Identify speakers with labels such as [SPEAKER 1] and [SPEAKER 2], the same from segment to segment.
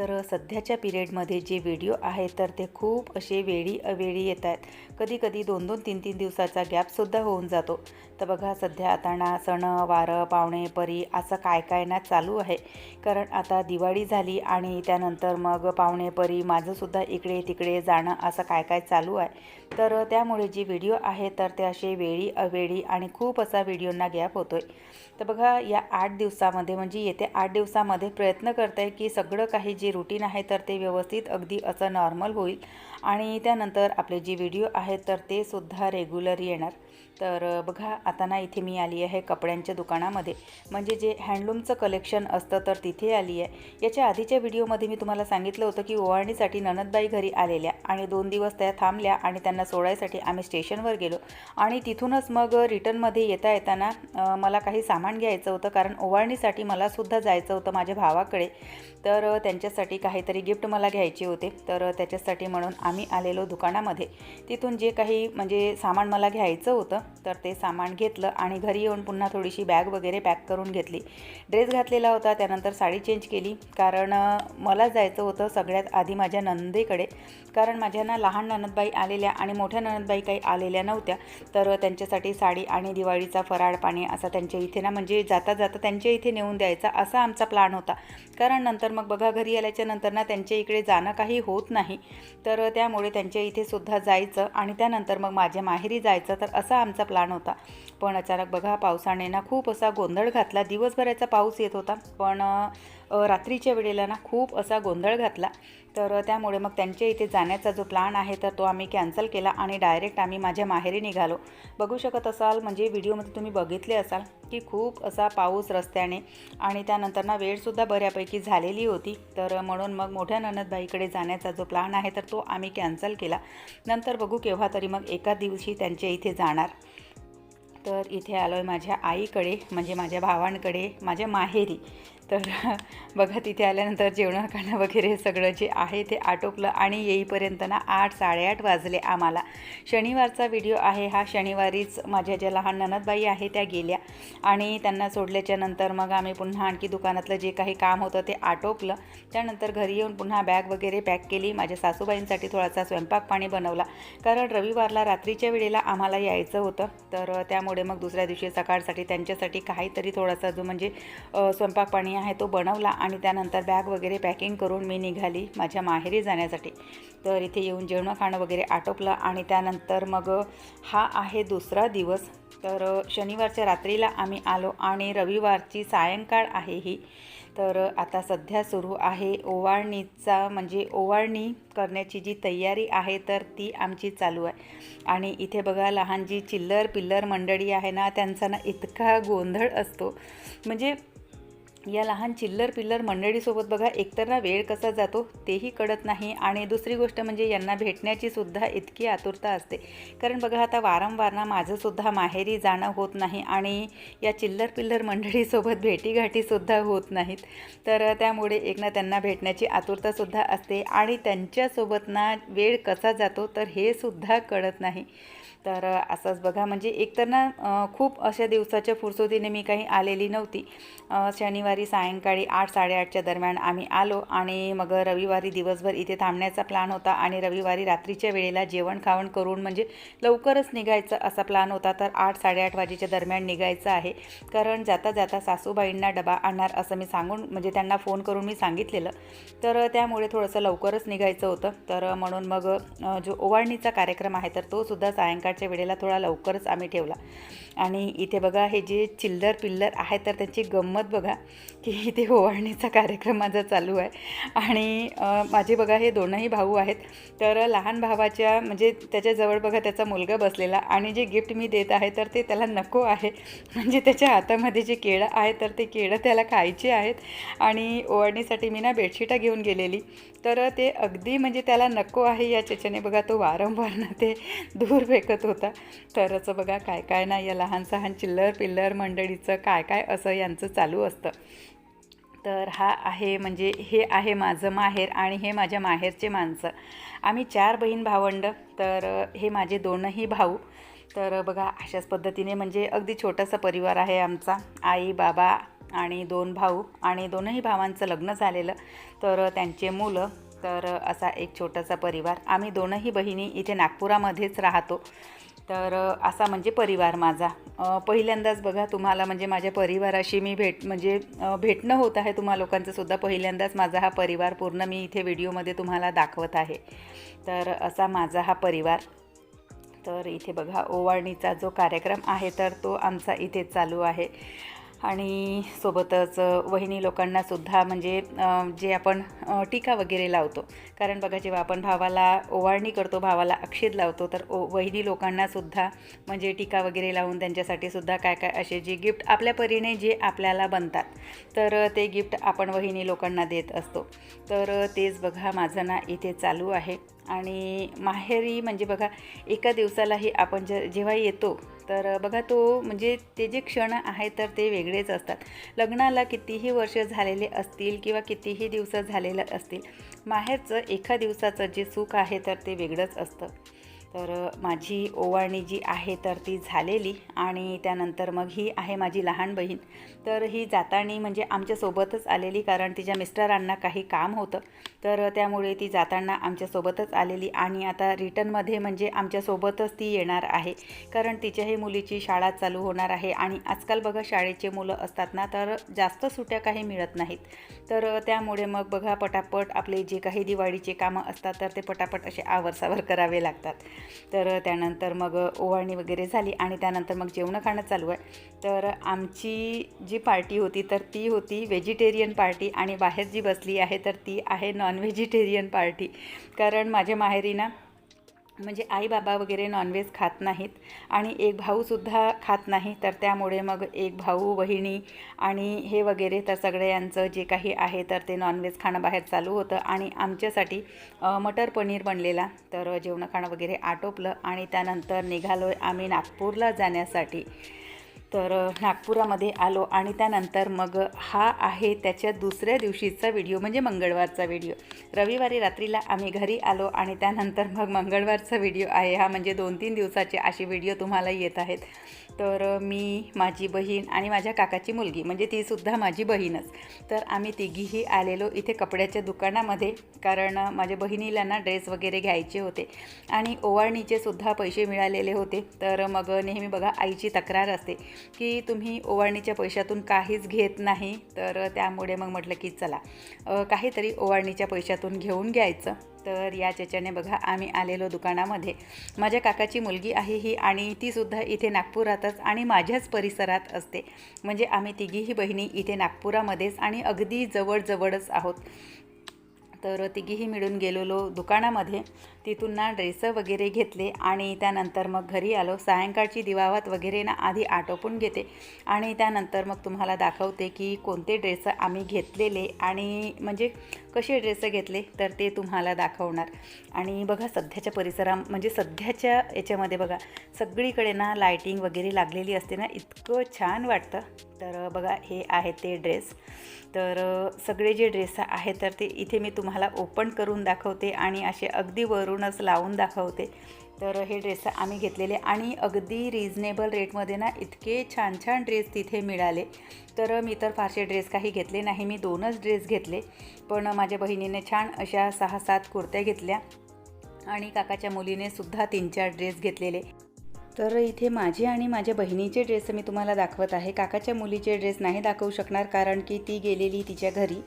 [SPEAKER 1] तर सध्याच्या पिरियडमध्ये जे व्हिडिओ आहेत तर ते खूप असे वेळी अवेळी येत आहेत. कधी कधी दोन दोन तीन तीन दिवसाचा गॅपसुद्धा होऊन जातो. तर बघा सध्या आता ना सण वारं पाहुणे परी असं काय काय ना चालू आहे. कारण आता दिवाळी झाली आणि त्यानंतर मग पाहुणे परी माझंसुद्धा इकडे तिकडे जाणं असं काय काय चालू आहे. तर त्यामुळे जे व्हिडिओ आहेत तर ते असे वेळी अवेळी आणि खूप असा व्हिडिओंना गॅप होतो आहे तर बघा या आठ दिवसामध्ये म्हणजे येत्या आठ दिवसामध्ये प्रयत्न करत आहे की सगळं काही जे रुटीन आहे तर ते व्यवस्थित अगदी असं नॉर्मल होईल. आणि त्यानंतर आपले जे व्हिडिओ आहेत तर ते सुद्धा रेग्युलर येणार. तर बघा आता ना इथे मी आली आहे कपड्यांच्या दुकानामध्ये. म्हणजे जे हँडलूमचं कलेक्शन असतं तर तिथे आली आहे. याच्या आधीच्या व्हिडिओमध्ये मी तुम्हाला सांगितलं होतं की ओवाळणीसाठी ननदबाई घरी आलेल्या आणि दोन दिवस त्या थांबल्या आणि त्यांना सोडायसाठी आम्ही स्टेशनवर गेलो. आणि तिथूनच मग रिटर्नमध्ये येता येताना मला काही सामान घ्यायचं होतं कारण ओवाळणीसाठी मलासुद्धा जायचं होतं माझ्या भावाकडे. तर त्यांच्यासाठी काहीतरी गिफ्ट मला घ्यायचे होते. तर त्याच्यासाठी म्हणून आम्ही आलेलो दुकानामध्ये. तिथून जे काही म्हणजे सामान मला घ्यायचं होतं तर ते सामान घेतलं आणि घरी येऊन पुन्हा थोडीशी बॅग वगैरे पॅक करून घेतली. ड्रेस घातलेला होता त्यानंतर साडी चेंज केली. कारण मला जायचं होतं सगळ्यात आधी माझ्या नंदेकडे कारण माझ्या ना लहान ननदबाई आलेल्या आणि मोठ्या ननदबाई काही आलेल्या नव्हत्या. तर त्यांच्यासाठी साडी आणि दिवाळीचा फराळ पाणी असा त्यांच्या इथे ना म्हणजे जाता जाता त्यांच्या इथे नेऊन द्यायचा असा आमचा प्लॅन होता. कारण नंतर मग बघा घरी आल्याच्यानंतर ना त्यांच्या इकडे जाणं काही होत नाही. तर त्यामुळे त्यांच्या इथे सुद्धा जायचं आणि त्यानंतर मग माझ्या माहेरी जायचं. तर असा आमचा प्लॅन होता. पण अचानक बघा पावसाने ना खूप असा गोंधळ घातला. दिवसभराचा पाऊस येत होता. पण रात्रीच्या वेळेला ना खूप असा गोंधळ घातला. तर त्यामुळे मग त्यांच्या इथे जाण्याचा जो प्लॅन आहे तर तो आम्ही कॅन्सल केला आणि डायरेक्ट आम्ही माझ्या माहेरी निघालो. बघू शकत असाल म्हणजे व्हिडिओमध्ये तुम्ही बघितले असाल. की खूप असा पाऊस रस्त्याने आणि त्यानंतर ना वेळसुद्धा बऱ्यापैकी झालेली होती. तर म्हणून मग मोठ्या ननदबाईकडे जाण्याचा जो प्लॅन आहे तर तो आम्ही कॅन्सल केला. नंतर बघू केव्हा तरी मग एका दिवशी त्यांच्या इथे जाणार. तर इथे आलो आहे माझ्या आईकडे म्हणजे माझ्या भावांकडे माझ्या माहेरी. तर बघा तिथे आल्यानंतर जेवण खाणं वगैरे सगळं जे आहे ते आटोपलं आणि येईपर्यंत ना आठ साडेआठ वाजले आम्हाला. शनिवारचा व्हिडिओ आहे हा. शनिवारीच माझ्या ज्या लहान ननदबाई आहे त्या गेल्या आणि त्यांना सोडल्याच्या नंतर मग आम्ही पुन्हा आणखी दुकानातलं जे काही काम होतं ते आटोपलं. त्यानंतर घरी येऊन पुन्हा बॅग वगैरे पॅक केली. माझ्या सासूबाईंसाठी थोडासा स्वयंपाक पाणी बनवला. कारण रविवारला रात्रीच्या वेळेला आम्हाला यायचं होतं. तर त्यामुळे मग दुसऱ्या दिवशी सकाळसाठी त्यांच्यासाठी काहीतरी थोडासा जो म्हणजे स्वयंपाक पाणी आहे तो बनवला आणि त्यानंतर बॅग वगैरे पॅकिंग करून मी निघाली माझ्या माहेरी जाण्यासाठी. तर इथे येऊन जेवणं खाणं वगैरे आटोपलं आणि त्यानंतर मग हा आहे दुसरा दिवस. तर शनिवारच्या रात्रीला आम्ही आलो आणि रविवारची सायंकाळ आहे ही. तर आता सध्या सुरू आहे ओवाळणीचा म्हणजे ओवाळणी करण्याची जी तयारी आहे तर ती आमची चालू आहे. आणि इथे बघा लहान जी चिल्लर पिल्लर मंडळी आहे ना त्यांचा ना इतका गोंधळ असतो. म्हणजे या लहान चिल्लर पिल्लर मंडळीसोबत बघा एकतर ना वेळ कसा जातो तेही कळत नाही. आणि दुसरी गोष्ट म्हणजे यांना भेटण्याची सुद्धा इतकी आतुरता असते. कारण बघा आता वारंवार ना माझंसुद्धा माहेरी जाणं होत नाही आणि या चिल्लर पिल्लर मंडळीसोबत भेटीगाठीसुद्धा होत नाहीत. तर त्यामुळे एक ना त्यांना भेटण्याची आतुरतासुद्धा असते. आणि त्यांच्यासोबत ना वेळ कसा जातो तर हे सुद्धा कळत नाही. तर असंच बघा. म्हणजे एकतर ना खूप अशा दिवसाच्या फुरसोतीने मी काही आलेली नव्हती. शनिवारी सायंकाळी आठ साडेआठच्या दरम्यान आम्ही आलो आणि मग रविवारी दिवसभर इथे थांबण्याचा प्लॅन होता आणि रविवारी रात्रीच्या वेळेला जेवण खावण करून म्हणजे लवकरच निघायचं असा प्लॅन होता. तर आठ साडेआठ वाजेच्या दरम्यान निघायचं आहे. कारण जाता जाता सासूबाईंना डबा आणणार असं मी सांगून म्हणजे त्यांना फोन करून मी सांगितलेलं. तर त्यामुळे थोडंसं लवकरच निघायचं होतं. तर म्हणून मग जो ओवाळणीचा कार्यक्रम आहे तर तो सुद्धा सायंकाळच्या वेळेला थोडा लवकरच आम्ही ठेवला. आणि इथे बघा हे जे चिल्लर पिल्लर आहे तर त्याची गंमत बघा की इथे ओवाळणीचा कार्यक्रम माझा चालू आहे. आणि माझे बघा हे दोनही भाऊ आहेत. तर लहान भावाच्या म्हणजे त्याच्याजवळ बघा त्याचा मुलगा बसलेला आणि जे गिफ्ट मी देत आहे तर ते त्याला नको आहे. म्हणजे त्याच्या हातामध्ये जे केळं आहे तर ते केळं त्याला खायचे आहेत. आणि ओवाळणीसाठी मी ना बेडशीटा घेऊन गेलेली. तर ते अगदी म्हणजे त्याला नको आहे या चेच्याने बघा तो वारंवार ना ते दूर फेकत होता. तरच बघा काय काय ना याला लहान सहान चिल्लर पिल्लर मंडळीचं काय काय असं यांचं चालू असतं. तर हा आहे म्हणजे हे आहे माझं माहेर आणि हे माझ्या माहेरचे माणसं. आम्ही चार बहीण भावंड तर हे माझे दोनही भाऊ. तर बघा अशाच पद्धतीने म्हणजे अगदी छोटासा परिवार आहे आमचा. आई बाबा आणि दोन भाऊ आणि दोनही भावांचं लग्न झालेलं. तर त्यांचे मुलं तर असा एक छोटासा परिवार. आम्ही दोनही बहिणी इथे नागपुरामध्येच राहतो. तर असा म्हणजे परिवार माझा. पहिल्यांदाच बघा तुम्हाला म्हणजे माझ्या परिवाराशी मी भेट म्हणजे भेटणं होत आहे. तुम्हा लोकांचं सुद्धा पहिल्यांदाच माझा हा परिवार पूर्ण मी इथे व्हिडिओमध्ये तुम्हाला दाखवत आहे. तर असा माझा हा परिवार. तर इथे बघा ओवाळणीचा जो कार्यक्रम आहे तर तो आमचा इथे चालू आहे. आणि सोबतच वहिनी लोकांनासुद्धा म्हणजे जे आपण टीका वगैरे लावतो. कारण बघा जेव्हा आपण भावाला ओवाळणी करतो भावाला अक्षेद लावतो तर ओ वहिनी लोकांनासुद्धा म्हणजे टीका वगैरे लावून त्यांच्यासाठी सुद्धा काय काय असे जे गिफ्ट आपल्या परीने जे आपल्याला बनतात तर ते गिफ्ट आपण वहिनी लोकांना देत असतो. तर तेच बघा माझं ना इथे चालू आहे. आणि माहेरी म्हणजे बघा एका दिवसालाही आपण जे जेव्हा येतो तर बघा तो म्हणजे ते जे क्षण आहेत तर ते वेगळेच असतात. लग्नाला कितीही वर्ष झालेले असतील किंवा कितीही दिवस झालेलं असतील माहेरचं एका दिवसाचं जे सुख आहे तर ते वेगळंच असतं. तर माझी ओवाळणी जी आहे तर ती झालेली आणि त्यानंतर मग ही आहे माझी लहान बहीण. तर ही जातानी म्हणजे आमच्यासोबतच आलेली कारण तिच्या मिस्टरांना काही काम होतं. तर त्यामुळे ती जाताना आमच्यासोबतच आलेली आणि आता रिटर्नमध्ये म्हणजे आमच्यासोबतच ती येणार आहे. कारण तिच्याही मुलीची शाळा चालू होणार आहे आणि आजकाल बघा शाळेचे मुलं असतात ना तर जास्त सुट्या काही मिळत नाहीत. तर त्यामुळे मग बघा पटापट आपले जे काही दिवाळीचे कामं असतात तर ते पटापट असे आवरसावर करावे लागतात. तर त्यानंतर मग ओवाळणी वगैरे झाली आणि त्यानंतर मग जेवणं खाणं चालू आहे. तर आमची जी पार्टी होती तर ती होती व्हेजिटेरियन पार्टी आणि बाहेर जी बसली आहे तर ती आहे नॉन व्हेजिटेरियन पार्टी. कारण माझ्या माहेरी ना म्हणजे आई बाबा वगैरे नॉनव्हेज खात नाहीत आणि एक भाऊसुद्धा खात नाही तर त्यामुळे मग एक भाऊ बहिणी आणि हे वगैरे तर सगळ्यांचं जे काही आहे तर ते नॉनव्हेज खाणं बाहेर चालू होतं आणि आमच्यासाठी मटर पनीर बनलेला. तर जेवणं खाणं वगैरे आटोपलं आणि त्यानंतर निघालो आहे आम्ही नागपूरला जाण्यासाठी. तर नागपुरामध्ये आलो आणि त्यानंतर मग हा आहे त्याच्या दुसऱ्या दिवशीचा व्हिडिओ म्हणजे मंगळवारचा व्हिडिओ. रविवारी रात्रीला आम्ही घरी आलो आणि त्यानंतर मग मंगळवारचा व्हिडिओ आहे हा म्हणजे दोन तीन दिवसाचे असे व्हिडिओ तुम्हाला येत आहेत. तर मी माझी बहीण आणि माझ्या काकाची मुलगी म्हणजे तीसुद्धा माझी बहीणच. तर आम्ही तिघीही आलेलो इथे कपड्याच्या दुकानामध्ये कारण माझ्या बहिणीला ना ड्रेस वगैरे घ्यायचे होते आणि ओवाळणीचे सुद्धा पैसे मिळालेले होते. तर मग नेहमी बघा आईची तक्रार असते की तुम्ही ओवाळणीच्या पैशातून काहीच घेत नाही. तर त्यामुळे मग म्हटलं की चला काहीतरी ओवाळणीच्या पैशातून घेऊन घ्यायचं. तर या चेच्याने बघा आम्ही आलेलो दुकानामध्ये. माझ्या काकाची मुलगी आहे ही आणि तीसुद्धा इथे नागपुरातच आणि माझ्याच परिसरात असते. म्हणजे आम्ही तिघीही बहिणी इथे नागपुरामध्येच आणि अगदी जवळजवळच आहोत. तर तिघीही मिळून गेलेलो दुकानामध्ये. तिथून ना ड्रेस वगैरे घेतले आणि त्यानंतर मग घरी आलो. सायंकाळची दिवावात वगैरे ना आधी आटोपून घेते. आणि त्यानंतर मग तुम्हाला दाखवते की कोणते ड्रेस आम्ही घेतलेले आणि म्हणजे कसे ड्रेस घेतले तर ते तुम्हाला दाखवणार. आणि बघा सध्याच्या परिसरा म्हणजे सध्याच्या याच्यामध्ये बघा सगळीकडे ना लायटिंग वगैरे लागलेली असते ना इतकं छान वाटतं. तर बघा हे आहे ते ड्रेस तर सगळे जे ड्रेस आहेत तर ते इथे मी तुम्हाला तुम्हाला ओपन करून दाखवते आणि असे अगदी वरूनच लावून दाखवते. तर हे ड्रेस आम्ही घेतलेले आणि अगदी रिजनेबल रेटमध्ये ना इतके छान छान ड्रेस तिथे मिळाले. तर मी तर फारसे ड्रेस काही घेतले नाही मी दोनच ड्रेस घेतले. पण माझ्या बहिणीने छान अशा सहा सात कुर्त्या घेतल्या आणि काकाच्या मुलीने सुद्धा तीन चार ड्रेस घेतलेले. तर इथे माझे आणि माझ्या बहिणीचे ड्रेस मी तुम्हाला दाखवत आहे. काकाच्या मुलीचे ड्रेस नाही दाखवू शकणार कारण की ती गेलेली तिच्या घरी.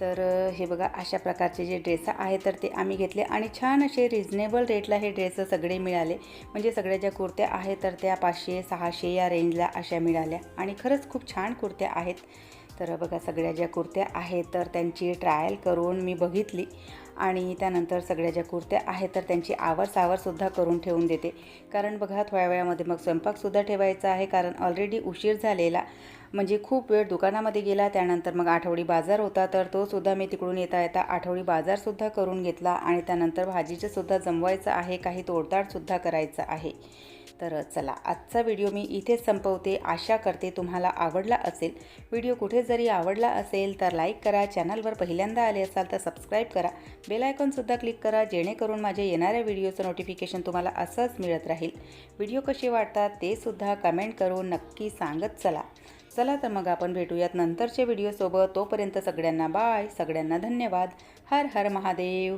[SPEAKER 1] तर हे बघा अशा प्रकारचे जे ड्रेस आहे तर ते आम्ही घेतले आणि छान असे रिजनेबल रेटला हे ड्रेस सगळे मिळाले. म्हणजे सगळ्या ज्या कुर्त्या आहेत तर त्या पाचशे सहाशे या रेंजला अशा मिळाल्या. आणि खरंच खूप छान कुर्त्या आहेत. तर बघा सगळ्या ज्या कुर्त्या आहेत तर त्यांची ट्रायल करून मी बघितली आणि त्यानंतर सगळ्या ज्या कुर्त्या आहेत तर त्यांची आवर सावरसुद्धा करून ठेवून देते. कारण बघा थोड्या वेळामध्ये मग स्वयंपाकसुद्धा ठेवायचा आहे कारण ऑलरेडी उशीर झालेला. म्हणजे खूप वेळ दुकानामध्ये गेला त्यानंतर मग आठवडी बाजार होता तर तोसुद्धा मी तिकडून येता येता आठवडी बाजारसुद्धा करून घेतला आणि त्यानंतर भाजीचंसुद्धा जमवायचं आहे काही तोडताडसुद्धा करायचं आहे. तर चला आजचा व्हिडिओ मी इथेच संपवते. आशा करते तुम्हाला आवडला असेल. व्हिडिओ कुठे जरी आवडला असेल तर लाईक करा चॅनलवर पहिल्यांदा आले असाल तर सबस्क्राईब करा. बेल आयकॉनसुद्धा क्लिक करा जेणेकरून माझ्या येणाऱ्या व्हिडिओचं नोटिफिकेशन तुम्हाला असंच मिळत राहील. व्हिडिओ कसे वाटतात ते सुद्धा कमेंट करून नक्की सांगत चला. चला तर मग आपण भेटूयात नंतरच्या व्हिडिओसोबत. तोपर्यंत सगळ्यांना बाय सगळ्यांना धन्यवाद. हर हर महादेव.